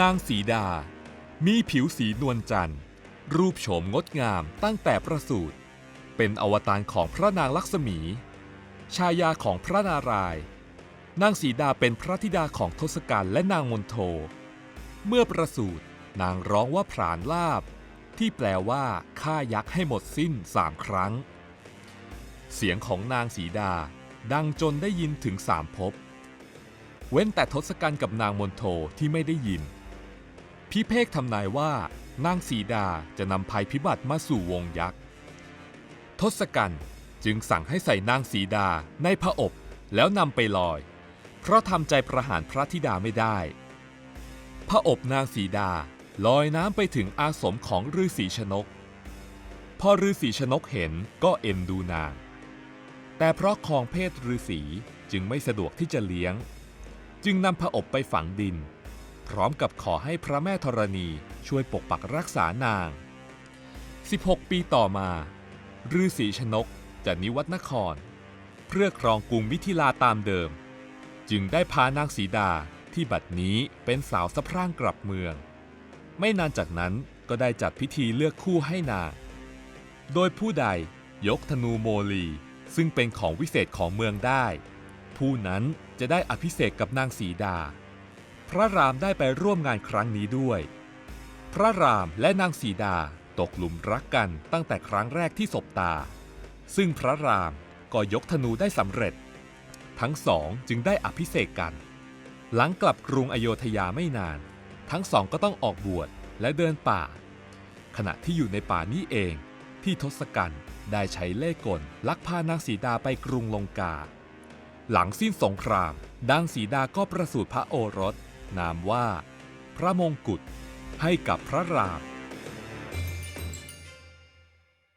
นางสีดา มีผิวสีนวลจันทร์ รูปโฉมงดงามตั้งแต่ประสูติ เป็นอวตารของพระนางลักษมี ชายาของพระนารายณ์นางสีดาเป็นพระธิดาของทศกัณฐ์และนางมนโท เมื่อประสูตินางร้องว่าผรานลาบ ที่แปลว่าฆ่ายักษ์ให้หมดสิ้นสามครั้ง เสียงของนางสีดาดังจนได้ยินถึงสามภพ เว้นแต่ทศกัณฐ์กับนางมนโทที่ไม่ได้ยินพิเภกทำนายว่านางสีดาจะนำภัยพิบัติมาสู่วงยักษ์ ทศกัณฐ์จึงสั่งให้ใส่นางสีดาในพระอบแล้วนำไปลอย เพราะทำใจประหารพระธิดาไม่ได้ พระอบนางสีดาลอยน้ำไปถึงอาสมของฤาษีชนก พอฤาษีชนกเห็นก็เอ็นดูนาง แต่เพราะคลองเพศฤาษีจึงไม่สะดวกที่จะเลี้ยง จึงนำพระอบไปฝังดิน พร้อมกับขอให้พระแม่ธรณีช่วยปกปักรักษานาง 16 ปีต่อมาฤาษีชนกจะนิวัตนคร เพื่อครองกรุงมิถิลาตามเดิม จึงได้พานางสีดาที่บัดนี้เป็นสาวสะพร่างกลับเมือง ไม่นานจากนั้นก็ได้จัดพิธีเลือกคู่ให้นาง โดยผู้ใดยกธนูโมลี ซึ่งเป็นของวิเศษของเมืองได้ ผู้นั้นจะได้อภิเษกกับนางสีดา พระรามได้ไปร่วมงานครั้งนี้ด้วย พระรามและนางสีดาตกหลุมรักกันตั้งแต่ครั้งแรกที่สบตา ซึ่งพระรามก็ยกธนูได้สำเร็จ ทั้งสองจึงได้อภิเษกกัน หลังกลับกรุงอโยธยาไม่นาน ทั้งสองก็ต้องออกบวชและเดินป่า ขณะที่อยู่ในป่านี้เอง ที่ทศกัณฐ์ได้ใช้เล่ห์กลลักพานางสีดาไปกรุงลงกา หลังสิ้นสงครามดังสีดาก็ประสูติพระโอรส นามว่า พระมงกุฎให้กับพระราม